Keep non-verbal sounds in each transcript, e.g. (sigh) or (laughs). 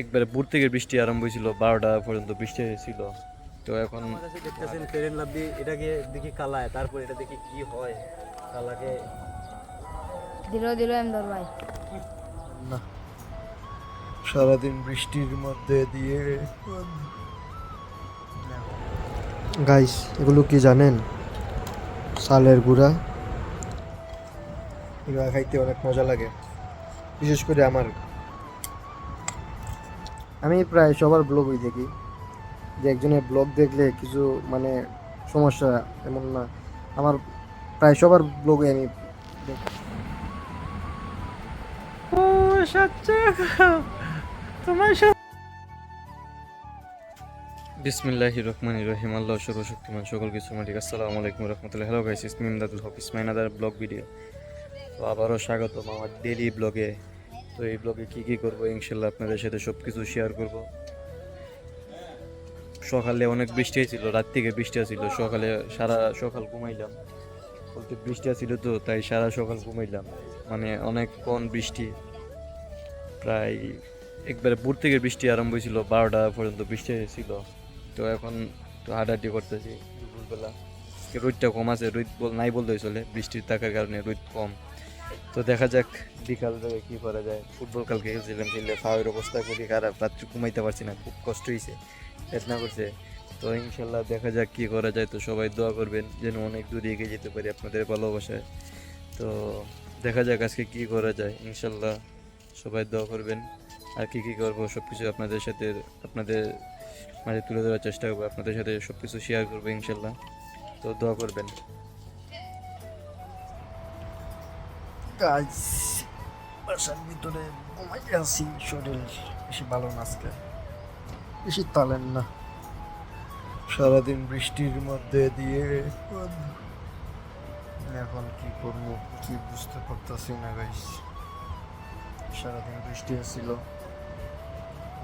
একবারে ভোর থেকে বৃষ্টি আরম্ভ হয়েছিল বারোটা পর্যন্ত বৃষ্টি হয়েছিল। তো এখন দেখতেছেন ফেরেন লাভি এটাকে দেখি কালায় তারপর এটা দেখি কি হয় কালাকে দিল দিল এমদার ভাই না। সারাদিন বৃষ্টির মধ্যে দিয়ে গাইস এগুলো কি জানেন? সালের গুঁড়া। এগুলো খাইতে অনেক মজা লাগে। বিশেষ করে আমার আমি প্রায় সবার ব্লগই দেখি। যে একজনের ব্লগ দেখলে কিছু মানে সমস্যা এমন না। আমার প্রায় সবার ব্লগে আমি দেখি। বিসমিল্লাহি রহমান রহিম। আল্লাহ সর্বশক্তিমান সকল কিছু মালিক। আসসালামু আলাইকুম রহমতুল্লাহ। হ্যালো গাইস ইসমিম দাদুল হক ইসমাইনাদার ব্লগ ভিডিও তো আবারও স্বাগতম আমার ডেলি ব্লগে তো এই ব্লগে কি কি করব? ইনশাল্লাহ আপনাদের সাথে সব কিছু শেয়ার করব। সকালে অনেক বৃষ্টি হয়েছিল, রাত থেকে বৃষ্টি ছিল সকালে সারা সকাল ঘুমাইলাম। বলতে বৃষ্টি ছিল তো, তাই সারা সকাল ঘুমাইলাম। মানে অনেক অনেকক্ষণ বৃষ্টি। প্রায় একবারে ভোর থেকে বৃষ্টি আরম্ভ হয়েছিল, বারোটা পর্যন্ত বৃষ্টি ছিল তো এখন তো হাঁটাহাঁটি করতেছি, দুপুরবেলা। রোদটা কম আছে, রোদ বল নাই বলতেই চলে বৃষ্টির থাকার কারণে রোদ কম। তো দেখা যাক বিকাল বেলা কী করা যায়। ফুটবল কালকে খেলছিলাম খেললে ফাওয়ের অবস্থা খুবই খারাপ, রাত্রি ঘুমাইতে পারছি না, খুব কষ্ট হয়েছে বেদনা করছে তো ইনশাল্লাহ দেখা যাক কী করা যায়, তো সবাই দোয়া করবেন যেন অনেক দূর এগিয়ে যেতে পারি আপনাদের ভালোবাসায়। তো দেখা যাক আজকে কী করা যায়, ইনশাল্লাহ সবাই দোয়া করবেন। আর কী কী করব সব কিছু আপনাদের সাথে, আপনাদের মাঝে তুলে ধরার চেষ্টা করব, আপনাদের সাথে সব কিছু শেয়ার করব ইনশাল্লাহ। তো দোয়া করবেন। গাছ বাসার ভিতরে ঘুমাই আছি, শরীর বেশি ভালো না আজকে। বেশি তালেন না। সারাদিন বৃষ্টির মধ্যে দিয়ে এখন। কি করব, কি বুঝতে পারতেছি না গাইস সারাদিন বৃষ্টি ছিল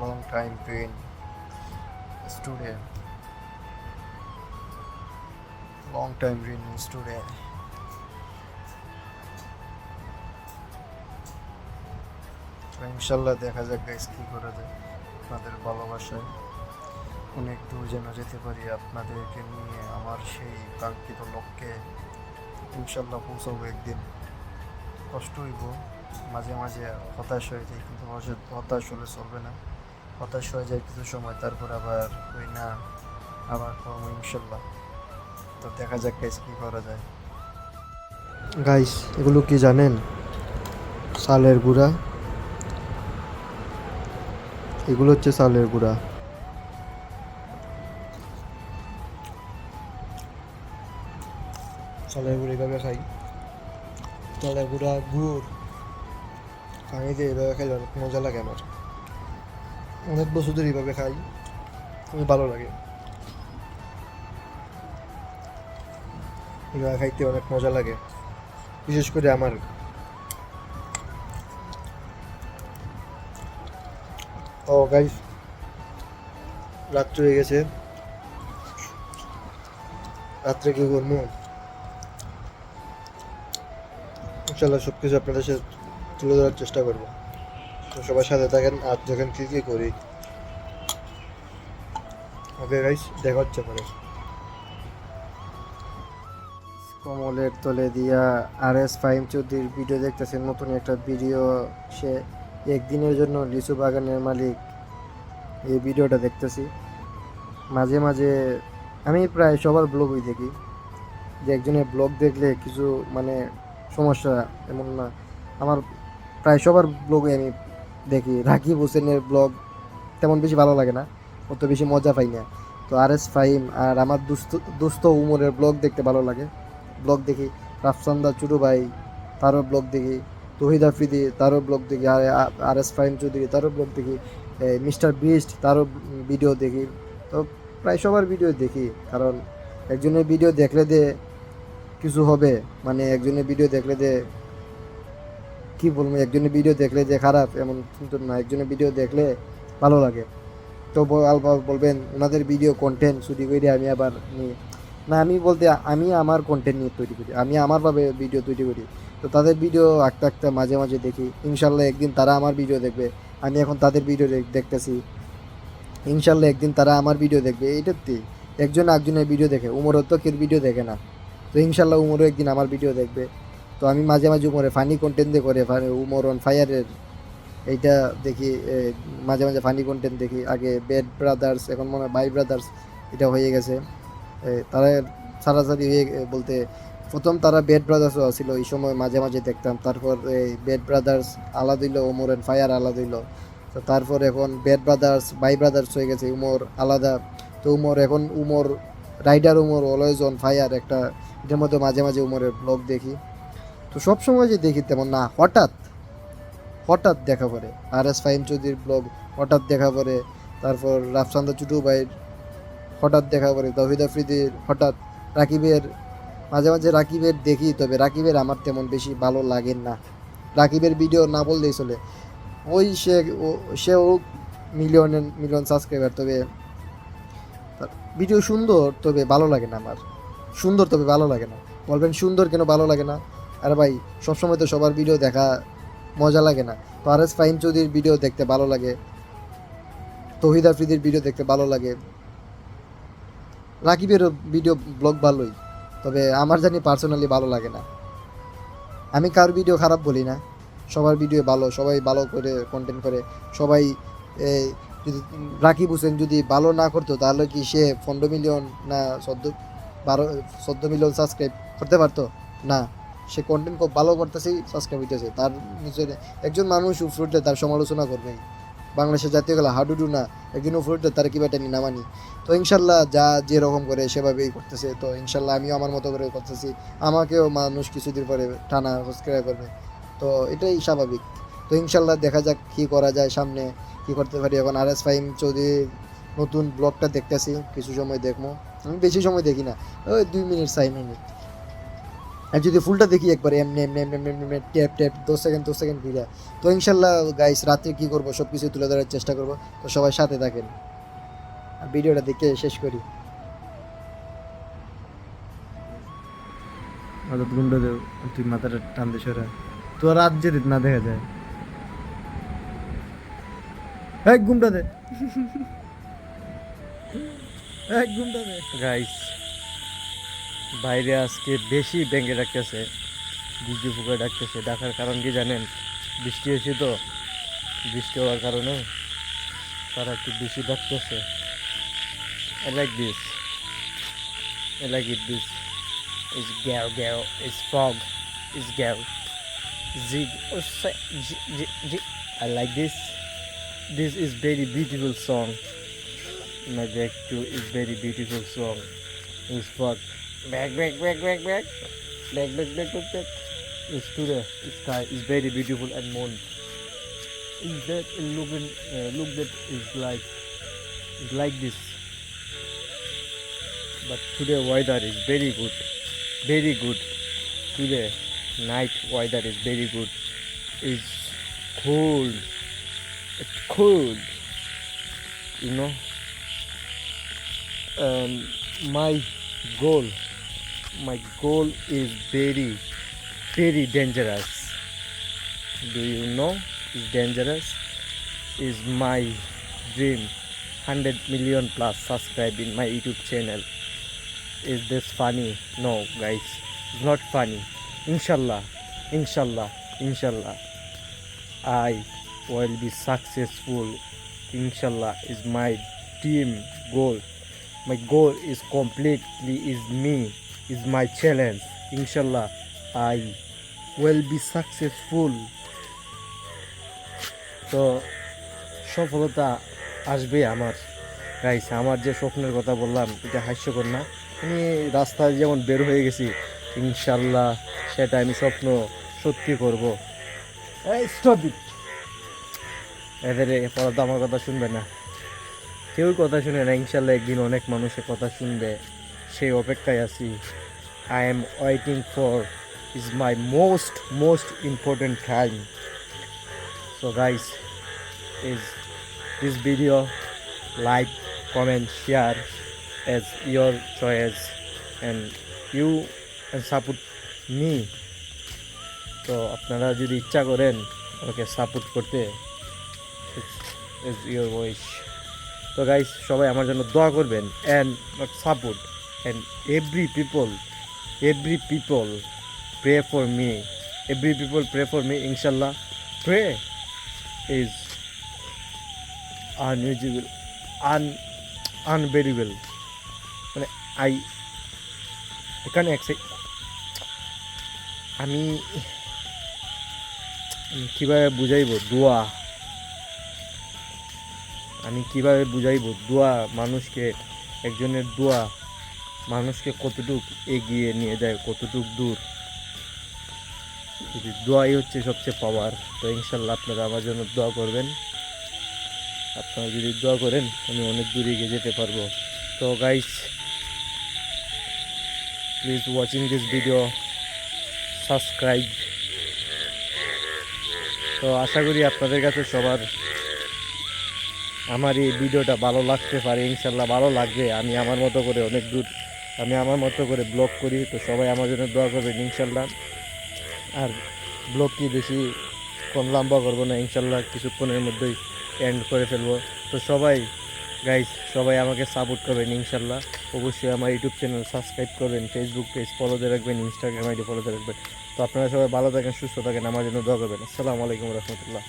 long time pen student long time raining student ইনশাল্লাহ দেখা যাক গাইস কি করা যায় আপনাদের ভালোবাসায়। অনেক দূর যেন যেতে পারি আপনাদেরকে নিয়ে, আমার সেই কাঙ্ক্ষিত লক্ষ্যে ইনশাল্লাহ পৌঁছাবো একদিন। কষ্ট হইব, মাঝে মাঝে হতাশ হয়ে যায় কিন্তু হতাশ- হতাশ হলে চলবে না। হতাশ হয়ে যায় কিছু সময়, তারপর আবার ওই না, আবার কর্ম ইনশাল্লাহ। তো দেখা যাক গাইস কি করা যায়। গাইস এগুলো কি জানেন? সালের গুঁড়া। এগুলো হচ্ছে চালের গুঁড়া। চালের গুঁড়ো এভাবে খাই। চালের গুঁড়া গুড় পানি দিয়ে এভাবে খাই অনেক মজা লাগে আমার। অনেক বছর ধরে এইভাবে খাই, খুবই ভালো লাগে। এভাবে খাইতে অনেক মজা লাগে, বিশেষ করে আমার। ও গাইস রাত্রে হয়ে গেছে। রাত্রে কি করব? ইনশাল্লাহ সব কিছু আপনাদের সাথে তুলে ধরার চেষ্টা করব। সবার সাথে থাকেন, আর দেখেন কী কী করি। ওকে গাইস দেখা হচ্ছে পরে। কমলের তলে দিয়া আর এস ফাইম চৌধুরীর ভিডিও দেখতেছেন, নতুন একটা ভিডিও সে একদিনের জন্য লিচু বাগানের মালিক এই ভিডিওটা দেখতেছি। মাঝে মাঝে আমি প্রায় সবার ব্লগই দেখি। যে একজনের ব্লগ দেখলে কিছু মানে সমস্যা এমন না। আমার প্রায় সবার ব্লগে আমি দেখি। রাকিব হোসেনের ব্লগ তেমন বেশি ভালো লাগে না, অত বেশি মজা পাই না। তো আর এস ফাহিম আর আমার দুস্থ দুস্থ উমরের ব্লগ দেখতে ভালো লাগে। ব্লগ দেখি। রাফসান্দা চুরু ভাই তারও ব্লগ দেখি। তহিদ আফ্রিদি তারও ব্লগ দেখি, আর আর এস ফাহিম চৌধুরী তারও ব্লগ দেখি মিস্টার বিস্ট তারও ভিডিও দেখি। তো প্রায় সবার ভিডিও দেখি, কারণ একজনের ভিডিও দেখলে যে কিছু হবে মানে একজনের ভিডিও দেখলে যে কি বলব, একজনের ভিডিও দেখলে যে খারাপ, এমন কিন্তু না, একজনের ভিডিও দেখলে ভালো লাগে। তো আলবা বলবেন, ওনাদের ভিডিও কন্টেন্ট শুটি করে আমি আবার নিই না, আমি বলতে, আমি আমার কন্টেন্ট নিয়ে তৈরি করি, আমি আমারভাবে ভিডিও তৈরি করি। তো তাদের ভিডিও আঁকতে আঁকতে মাঝে মাঝে দেখি। ইনশাল্লাহ একদিন তারা আমার ভিডিও দেখবে। আমি এখন তাদের ভিডিও দেখতেছি। ইনশাল্লাহ একদিন তারা আমার ভিডিও দেখবে। এইটাতে একজন একজনের ভিডিও দেখে। উমরও তো কেউ ভিডিও দেখে না। তো ইনশাল্লাহ উমরও একদিন আমার ভিডিও দেখবে। তো আমি মাঝে মাঝে উমরে ফানি কন্টেন্ট দিয়ে করে উমর অন ফায়ারের এইটা দেখি মাঝে মাঝে ফানি কন্টেন্ট দেখি। আগে বেড ব্রাদার্স এখন মনে হয় বাই ব্রাদার্স এটা হয়ে গেছে। তারা সারাসারি হয়ে বলতে প্রথম তারা বেড ব্রাদার্সও ছিল এই সময় মাঝে মাঝে দেখতাম। তারপর এই বেড ব্রাদার্স আলাদা হইল উমর অ্যান্ড ফায়ার আলাদা হইল তো তারপর এখন বেড ব্রাদার্স বাই ব্রাদার্স হয়ে গেছে, উমর আলাদা। তো উমর এখন, Umar rider Umar always on fire একটা, এটার মধ্যে মাঝে মাঝে উমরের ব্লগ দেখি। তো সব সময় যে দেখি তেমন না, হঠাৎ হঠাৎ দেখা পড়ে আর এস ফাইম চৌধুরীর ব্লগ হঠাৎ দেখা পড়ে তারপর রাফসান্দা চুটু ভাইয়ের, হঠাৎ দেখা পড়ে তহিদ আফ্রিদির, হঠাৎ রাকিবের মাঝে মাঝে রাকিবের দেখি, তবে রাকিবের আমার তেমন বেশি ভালো লাগে না। রাকিবের ভিডিও না বললেই চলে। ওই সে, ও- সেও মিলিয়ন মিলিয়ন সাবস্ক্রাইবার তবে ভিডিও সুন্দর, তবে ভালো লাগে না আমার। সুন্দর, তবে ভালো লাগে না। বলবেন সুন্দর কেন ভালো লাগে না? আরে ভাই, সবসময় তো সবার ভিডিও দেখা মজা লাগে না। তো আর এস ফাহিম চৌধুরীর ভিডিও দেখতে ভালো লাগে। তহিদ আফ্রিদির ভিডিও দেখতে ভালো লাগে। রাকিবেরও ভিডিও ব্লগ ভালোই। তবে আমার জানি পার্সোনালি ভালো লাগে না। আমি কার ভিডিও খারাপ বলি না। সবার ভিডিও ভালো, সবাই ভালো করে কন্টেন্ট করে। সবাই যদি রাকিব হোসেন যদি ভালো না করতো, তাহলে কি সে পনেরো মিলিয়ন না চোদ্দ, বারো, চোদ্দ মিলিয়ন সাবস্ক্রাইব করতে পারতো? না। সে কন্টেন্ট খুব ভালো করতেছেই সাবস্ক্রাইব হইতেছে। তার নিজের, একজন মানুষ উপরে তার সমালোচনা করবে বাংলাদেশের জাতীয় খেলা, হাডুডু না একদিন উপরে তার কি ব্যাটা না মানি তো ইনশাল্লাহ যা যেরকম করে সেভাবেই করতেছে। তো ইনশাল্লাহ আমিও আমার মতো করে করতেছি। আমাকেও মানুষ কিছুদিন পরে টানা সাবস্ক্রাইব করবে। তো এটাই স্বাভাবিক। তো ইনশাল্লাহ দেখা যাক কী করা যায় সামনে, কী করতে পারি। এখন আর এস ফাইম চৌধুরীর নতুন ব্লগটা দেখতেছি, কিছু সময় দেখব। আমি বেশি সময় দেখি না। ওই দুই মিনিট, চার মিনিট। আর যদি ফুলটা দেখি একবার এমনি এমনি এমনি এমনি এমনি ট্যাপ ট্যাপ দশ সেকেন্ড দশ সেকেন্ড ঘুরে। তো ইনশাল্লাহ গাইস রাত্রে কী করব? সব কিছু তুলে ধরার চেষ্টা করব। তো সবাই সাথে থাকেন। আর ভিডিওটা দেখে শেষ করি। মাথার গুন্ড দেও তুই মাথাটা টান দে সরা তোর রাত যেতে না দেখা যায়। এক গুমটা দে। (laughs) এক গুমটা দে। গাইস বাইরে আজকে বেশি ব্যাঙ্গে ডাকতেছে, বিজু ফুকে ডাকতেছে। ডাকার কারণ কি জানেন? বৃষ্টি হয়েছে তো, বৃষ্টি হওয়ার কারণে তারা একটু বেশি ডাকতেছে। এলাক বিষ এলাকির বিষ ইস গ্যাও গ্যাও, ইস ফগ, ইস গ্যাও। জি জি I like this. This is very beautiful song. না যে একটু ইজ ভেরি বিউটিফুল সং। ইস ফগ। Back back back back back. Back back back back back. It's today. The sky It's very beautiful and moon. Is that looking? Uh, look that is like is like this but today weather is very good very good today night weather is very good it's cold it's cold you know um, my goal my goal is very very dangerous. Do you know it's dangerous? Is my dream. 100 million plus subscribe in my youtube channel. Is this funny? No guys. It's not funny. Inshallah. Inshallah. Inshallah. I will be successful. Inshallah is my team goal. My goal is completely is me is my challenge. Inshallah, i will be successful. তো সফলতা আসবে আমার। Guys আমার যে স্বপ্নের কথা বললাম, এটা হাস্যকর না। আমি রাস্তায় যেমন বের হয়ে গেছি ইনশাল্লাহ সেটা আমি স্বপ্ন সত্যি করব। এদের পরে তো আমার কথা শুনবে না। কেউ কথা শুনে না ইনশাল্লাহ একদিন অনেক মানুষের কথা শুনবে। সেই অপেক্ষায় আছি। I am waiting for is my most most important time so guys is this video like share as your choice and you and support me. তো আপনারা যদি ইচ্ছা করেন আমাকে সাপোর্ট করতে ইজ ইউর উইশ তো গাইস সবাই আমার জন্য দোয়া করবেন and support and every people every people pray for me every people pray for me ইনশাল্লাহ প্রে ইজ আনইউজিবল আন আনবেরিবল মানে আই এখানে আমি কীভাবে বুঝাইব? দোয়া। আমি কীভাবে বুঝাইব? দোয়া মানুষকে, একজনের দোয়া। মানুষকে কতটুক এগিয়ে নিয়ে যায়, কতটুক দূর। দোয়াই হচ্ছে সবচেয়ে পাওয়ার, তো ইনশাল্লাহ আপনারা আমার জন্য দোয়া করবেন। আপনারা যদি দোয়া করেন, আমি অনেক দূর এগিয়ে যেতে পারব। তো guys please watching this video subscribe তো আশা করি আপনাদের কাছে সবার আমার এই ভিডিওটা ভালো লাগতে পারে, ইনশাল্লাহ ভালো লাগবে। আমি আমার মতো করে অনেক দূর আমি আমার মতো করে ব্লগ করি, তো সবাই আমার জন্য দোয়া করবেন, ইনশাল্লাহ। আর ব্লগটি বেশি কম লম্বা করব না, ইনশাল্লাহ কিছুক্ষণের মধ্যেই এন্ড করে ফেলব। তো সবাই গাইস সবাই আমাকে সাপোর্ট করবেন, ইনশাল্লাহ। অবশ্যই আমার ইউটিউব চ্যানেল সাবস্ক্রাইব করবেন ফেসবুক পেজ ফলোতে রাখবেন ইনস্টাগ্রাম আইডি ফলোতে রাখবেন। তো আপনারা সবাই ভালো থাকেন, সুস্থ থাকেন, আমার জন্য দোয়া করবেন। আসসালামু আলাইকুম রহমতুল্লাহ।